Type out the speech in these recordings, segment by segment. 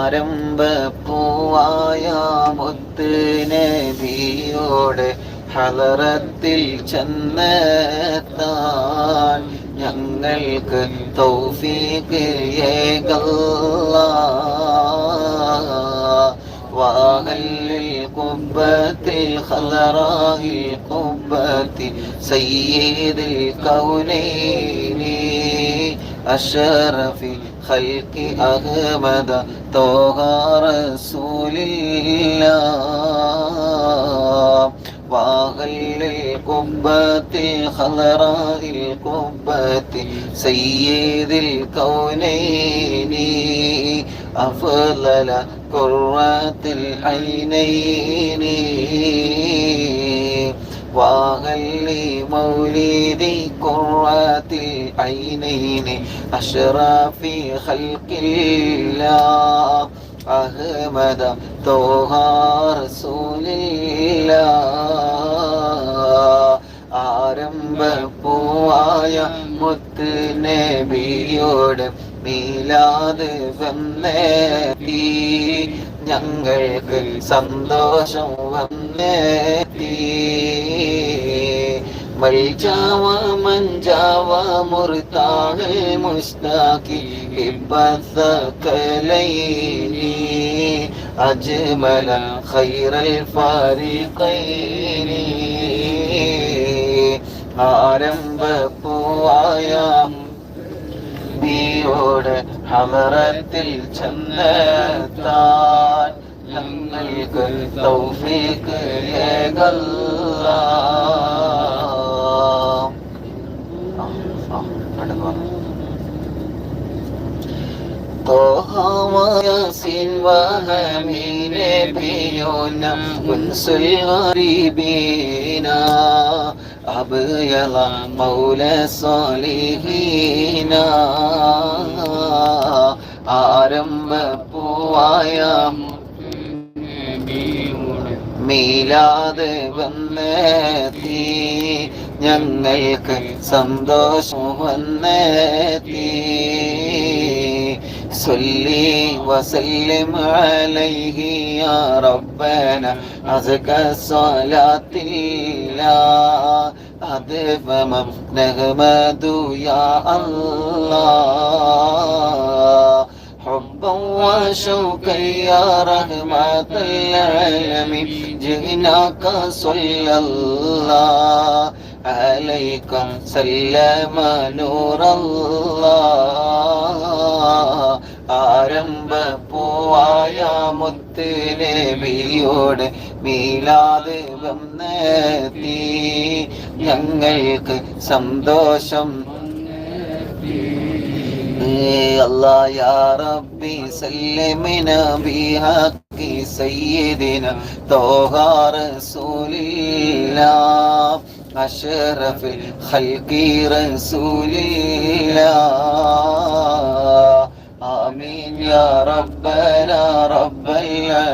ആരംഭപ്പൂവായ മുത്ത് നബിയോട് ഹലറത്തിൽ ചെന്നെത്താൻ ഞങ്ങൾക്ക് തൗഫീഖ് ഏകല്ല وأهل القبة الخضراء القبة سيد الكونين أشرف خلق أحمد طه رسول الله. وأهل القبة الخضراء القبة سيد الكونين أفضل قرة العينين. واغلي مولدي قرة العينين أشرى في خلق الله أحمد طه رسول الله ആരംഭ പൂവായ മുത്ത് നബിയോട് നീലാത് വന്നേ ഞങ്ങൾക്ക് സന്തോഷം വന്നെത്തി മൽജാവ മഞ്ചാവ മുർത്താഹൽ മുസ്താഖി ഇബ്ബസകലൈനി അജ്മല ഖൈറൽ ഫാരിഖൈനി. ആരംഭപ്പൂവായ നബിയോട് ഹമറത്തിൽ ചെന്നെത്താൻ ഞങ്ങൾക്ക് തൗഫീക്ക് ഏകല്ല. ീനെ പിയോനം മുൻസുൽ أبيض مولى الصالحين ആരംഭപ്പൂവായ മീലാത് വന്നെത്തി ഞങ്ങൾക്ക് സന്തോഷം വന്നെത്തി صلي وسلم عليه يا ربنا. أزكى صلاة الله أدفم نغمد يا الله. حبا وشوقا يا رحمة العالمين. جئناك صلى الله عليك سلم نور الله. ആരംഭപ്പൂവായ മുത്ത് നബിയോട് മീലാത് വന്നെത്തി ഞങ്ങൾക്ക് സന്തോഷം الله يا ربي سلمنا بحق سيدنا طه رسول الله أشرف الخلق رسول الله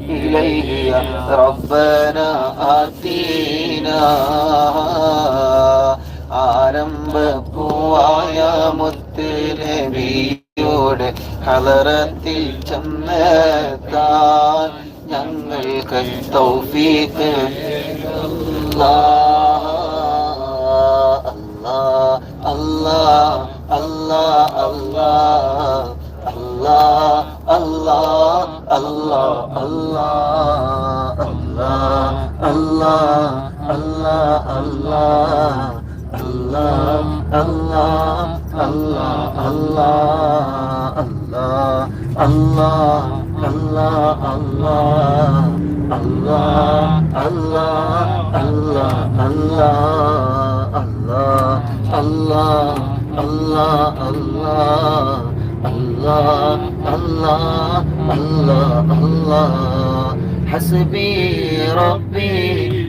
إليه يا ربنا آتينا ആരംഭപ്പൂവായ മുത്ത് നബിയോട് ഹലറത്തിൽ ചെന്നെത്താൻ ഞങ്ങൾക്ക് തൗഫീഖ് അല്ലാഹ് അല്ലാഹ് അല്ലാഹ് আল্লাহ আল্লাহ আল্লাহ আল্লাহ আল্লাহ আল্লাহ আল্লাহ আল্লাহ আল্লাহ আল্লাহ আল্লাহ আল্লাহ আল্লাহ আল্লাহ আল্লাহ আল্লাহ আল্লাহ আল্লাহ আল্লাহ حسبي ربي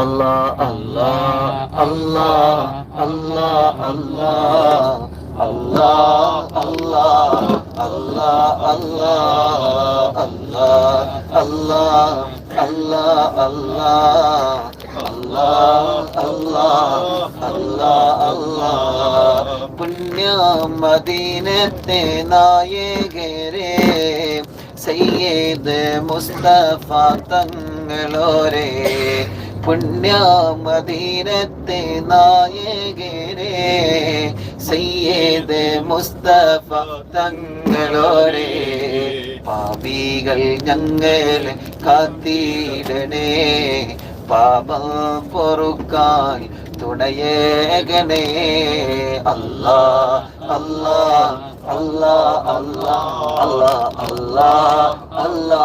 আল্লাহ আল্লাহ আল্লাহ আল্লাহ আল্লাহ আল্লাহ আল্লাহ আল্লাহ আল্লাহ আল্লাহ আল্লাহ আল্লাহ আল্লাহ മദീനത്തെ നായകരെ സയ്യേദ് മുസ്തഫ തങ്ങ പുണ്യ മദീനത്തെ നായകരെ സയ്യേദ് മുസ്തഫ തങ്ങളോരെ പാപികൾ ഞങ്ങൾ കാത്തിടണേ പാപം പൊറുക്കാൻ തുണയേകണേ അല്ലാ അല്ലാ അല്ലാ അല്ലാ അല്ലാ അല്ലാ അല്ലാ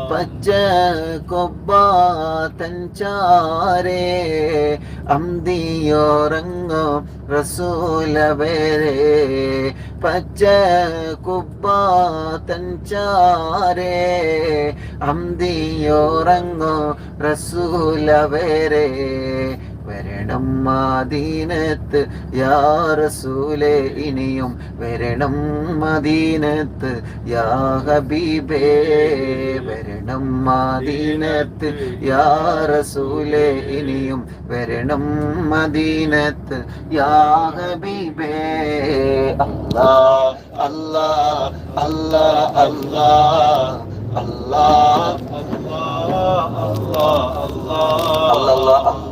പച്ച കൊബ്ബ ചാരേ അന്തിയോറങ്ങോ റസൂലവേരെ പച്ച കുബ്ബ ചാരേ അന്തിയോറങ്ങോ റസൂലവേരെ വരണം മദീനത്ത് യാ റസൂലേ ഇനിയും വരണം മദീനത്ത് യാ ഹബീബേ വരണം മദീനത്ത് യാ റസൂലേ ഇനിയും വരണം മദീനത്ത് യാ ഹബീബേ. അല്ലാ അല്ലാ അല്ലാ അല്ലാ അല്ലാ അല്ലാ അല്ലാ അല്ലാ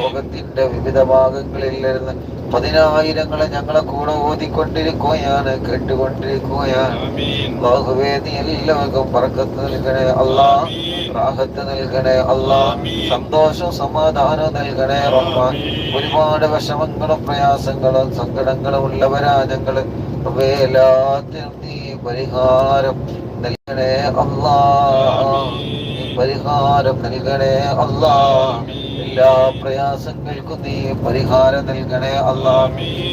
ലോകത്തിന്റെ വിവിധ ഭാഗങ്ങളിൽ നിന്ന് പതിനായിരങ്ങളെ ഞങ്ങളെ കൂടെ ഓതിക്കൊണ്ടിരിക്കുകയാണ് കേട്ടുകൊണ്ടിരിക്കുകയാണ്. ബഹുവേദി എല്ലാവർക്കും പറക്കത്ത് നൽകണേ അല്ലാ. റാഹത്ത് നൽകണേ അല്ലാ. സന്തോഷം സമാധാനം നൽകണേ റഹ്മാൻ ഒരുപാട് വിഷമങ്ങളും പ്രയാസങ്ങളും സങ്കടങ്ങളും ഉള്ളവരാ ഞങ്ങൾ. എല്ലാത്തിനും നീ പരിഹാരം നൽകണേ അല്ലാ. പരിഹാരം നൽകണേ അല്ലാ. എല്ലാ പ്രയാസങ്ങൾക്കും നീ പരിഹാരം നൽകണേ അല്ലാ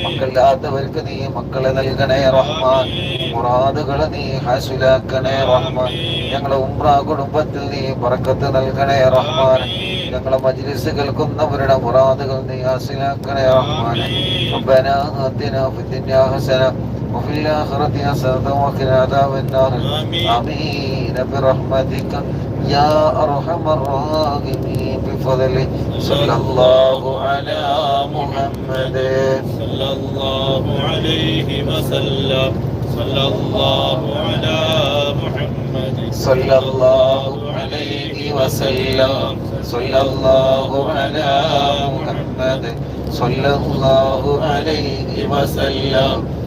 മക്കളില്ലാത്തവർക്ക് നീ മക്കളെ നൽകണേ റഹ്മാൻ മുറാദുകൾ നീ ഹാസുലാക്കണേ റഹ്മാൻ ഞങ്ങളെ ഉമ്ര കുടുംബത്തിൽ നീ പറക്കത്ത് നൽകണേ റഹ്മാൻ ഞങ്ങളെ മജ്ലിസ് കേൾക്കുന്നവരുടെ മുറാദുകൾ നീ ഹാസിലാക്കണേ റഹ്മാൻ ربنا آتنا في الدنيا حسنة وفي الآخرة حسنة وقنا عذاب النار. آمين. برحمتك يا أرحم الراحمين. بفضلك صلى الله على محمد. صلى الله عليه وسلم. صلى الله على محمد. صلى الله عليه وسلم. صلى الله على محمد. صلى الله عليه وسلم.